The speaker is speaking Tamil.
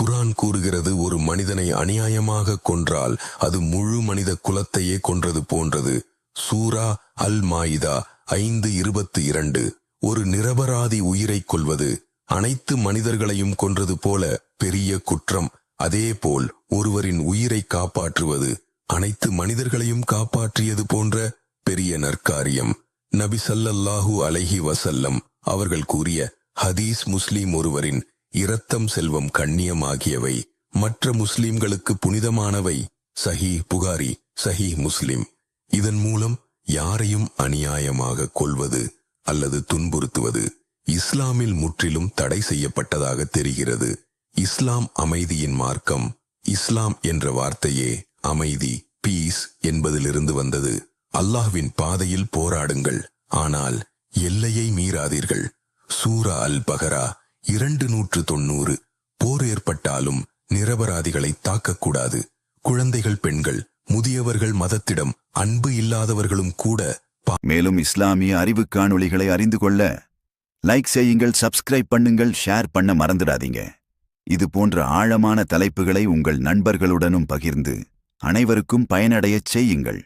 குரான் கூறுகிறது ஒரு மனிதனை அநியாயமாக கொன்றால் அது முழு மனித குலத்தையே கொன்றது போன்றது. சூரா அல் மாயிதா ஐந்து இருபத்தி இரண்டு. ஒரு நிரபராதி உயிரை கொல்வது அனைத்து மனிதர்களையும் கொன்றது போல பெரிய குற்றம். அதேபோல் ஒருவரின் உயிரை காப்பாற்றுவது அனைத்து மனிதர்களையும் காப்பாற்றியது போன்ற பெரிய நற்காரியம். நபி சல்லல்லாஹு அலஹி வசல்லம் அவர்கள் கூறிய ஹதீஸ் முஸ்லீம் ஒருவரின் இரத்தம் செல்வம் கண்ணியம் ஆகியவை மற்ற முஸ்லிம்களுக்கு புனிதமானவை. சஹி புகாரி சஹி முஸ்லிம். இதன் மூலம் யாரையும் அநியாயமாக கொள்வது அல்லது துன்புறுத்துவது இஸ்லாமில் முற்றிலும் தடை செய்யப்பட்டதாக தெரிகிறது. இஸ்லாம் அமைதியின் மார்க்கம் இஸ்லாம் என்ற வார்த்தையே அமைதி பீஸ் என்பதிலிருந்து வந்தது. அல்லாஹ்வின் பாதையில் போராடுங்கள் ஆனால் எல்லையை மீறாதீர்கள். சூரா அல் பகரா இரண்டு நூற்று தொண்ணூறு. போர் ஏற்பட்டாலும் நிரபராதிகளை தாக்கக்கூடாது. குழந்தைகள் பெண்கள் முதியவர்கள் மதத்திடம் அன்பு இல்லாதவர்களும் கூட மேலும் இஸ்லாமிய அறிவு காணொளிகளை அறிந்து கொள்ள லைக் செய்யுங்கள் சப்ஸ்கிரைப் பண்ணுங்கள் ஷேர் பண்ண மறந்துடாதீங்க. இது போன்ற ஆழமான தலைப்புகளை உங்கள் நண்பர்களுடனும் பகிர்ந்து அனைவருக்கும் பயனடையச் செய்யுங்கள்.